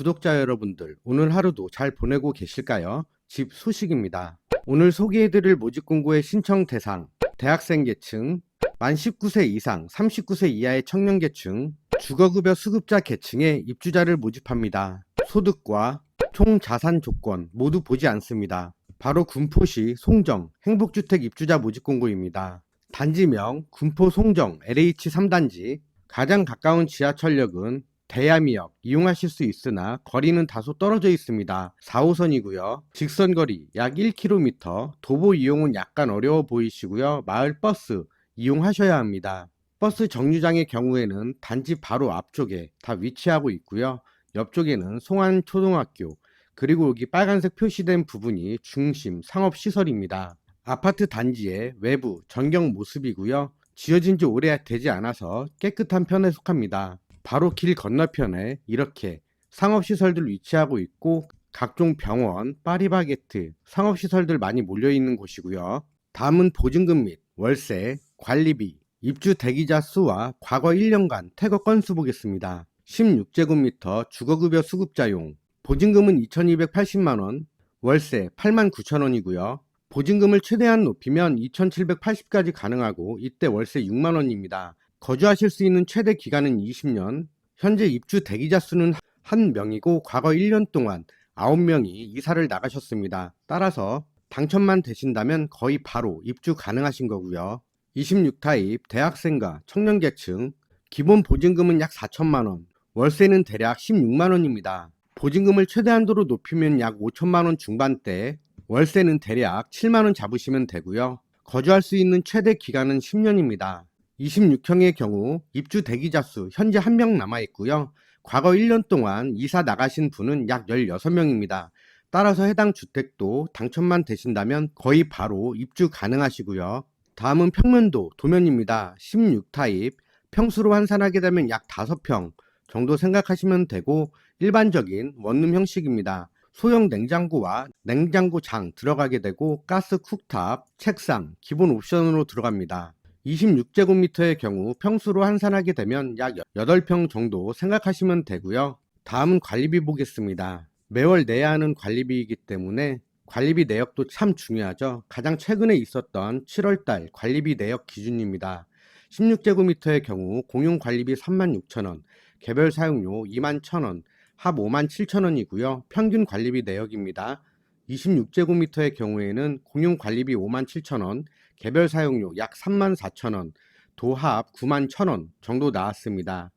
구독자 여러분들, 오늘 하루도 잘 보내고 계실까요? 집 소식입니다. 오늘 소개해드릴 모집공고의 신청 대상, 대학생 계층, 만 19세 이상, 39세 이하의 청년 계층, 주거급여 수급자 계층의 입주자를 모집합니다. 소득과 총 자산 조건 모두 보지 않습니다. 바로 군포시 송정 행복주택 입주자 모집 공고입니다. 단지명 군포 송정 LH 3단지 가장 가까운 지하철역은 대야미역 이용하실 수 있으나 거리는 다소 떨어져 있습니다. 4호선이고요. 직선 거리 약 1km, 도보 이용은 약간 어려워 보이시고요. 마을 버스 이용하셔야 합니다. 버스 정류장의 경우에는 단지 바로 앞쪽에 다 위치하고 있고요. 옆쪽에는 송안 초등학교, 그리고 여기 빨간색 표시된 부분이 중심 상업시설입니다. 아파트 단지의 외부 전경 모습이고요. 지어진 지 오래 되지 않아서 깨끗한 편에 속합니다. 바로 길 건너편에 이렇게 상업시설들 위치하고 있고 각종 병원, 파리바게트, 상업시설들 많이 몰려있는 곳이고요. 다음은 보증금 및 월세, 관리비, 입주 대기자 수와 과거 1년간 퇴거 건수 보겠습니다. 16제곱미터 주거급여 수급자용, 보증금은 2280만원, 월세 89,000원이고요. 보증금을 최대한 높이면 2780까지 가능하고 이때 월세 6만원입니다. 거주하실 수 있는 최대 기간은 20년, 현재 입주 대기자 수는 1명이고 과거 1년 동안 9명이 이사를 나가셨습니다. 따라서 당첨만 되신다면 거의 바로 입주 가능하신 거고요. 26타입 대학생과 청년 계층 기본 보증금은 약 4천만 원, 월세는 대략 16만 원입니다. 보증금을 최대한도로 높이면 약 5천만 원 중반대, 월세는 대략 7만 원 잡으시면 되고요. 거주할 수 있는 최대 기간은 10년입니다. 26형의 경우 입주 대기자 수 현재 1명 남아 있고요. 과거 1년 동안 이사 나가신 분은 약 16명입니다. 따라서 해당 주택도 당첨만 되신다면 거의 바로 입주 가능하시고요. 다음은 평면도 도면입니다. 16타입 평수로 환산하게 되면 약 5평 정도 생각하시면 되고 일반적인 원룸 형식입니다. 소형 냉장고와 냉장고 장 들어가게 되고 가스 쿡탑, 책상 기본 옵션으로 들어갑니다. 26제곱미터의 경우 평수로 환산하게 되면 약 8평 정도 생각하시면 되고요. 다음은 관리비 보겠습니다. 매월 내야 하는 관리비이기 때문에 관리비 내역도 참 중요하죠. 가장 최근에 있었던 7월달 관리비 내역 기준입니다. 16제곱미터의 경우 공용 관리비 36,000원, 개별 사용료 21,000원, 합 57,000원이고요. 평균 관리비 내역입니다. 26제곱미터의 경우에는 공용 관리비 57,000원, 개별 사용료 약 34,000원, 도합 91,000원 정도 나왔습니다.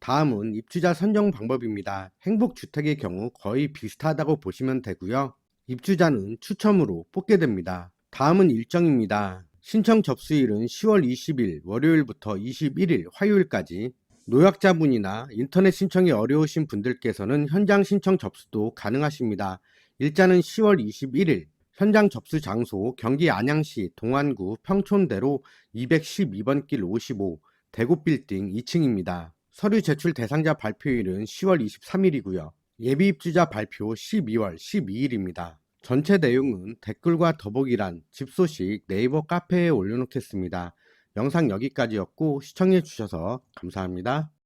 다음은 입주자 선정 방법입니다. 행복주택의 경우 거의 비슷하다고 보시면 되고요. 입주자는 추첨으로 뽑게 됩니다. 다음은 일정입니다. 신청 접수일은 10월 20일 월요일부터 21일 화요일까지 노약자분이나 인터넷 신청이 어려우신 분들께서는 현장 신청 접수도 가능하십니다. 일자는 10월 21일 현장 접수 장소 경기 안양시 동안구 평촌대로 212번 길 55 대구 빌딩 2층입니다. 서류 제출 대상자 발표일은 10월 23일이고요. 예비 입주자 발표 12월 12일입니다. 전체 내용은 댓글과 더보기란 집 소식 네이버 카페에 올려놓겠습니다. 영상 여기까지였고 시청해 주셔서 감사합니다.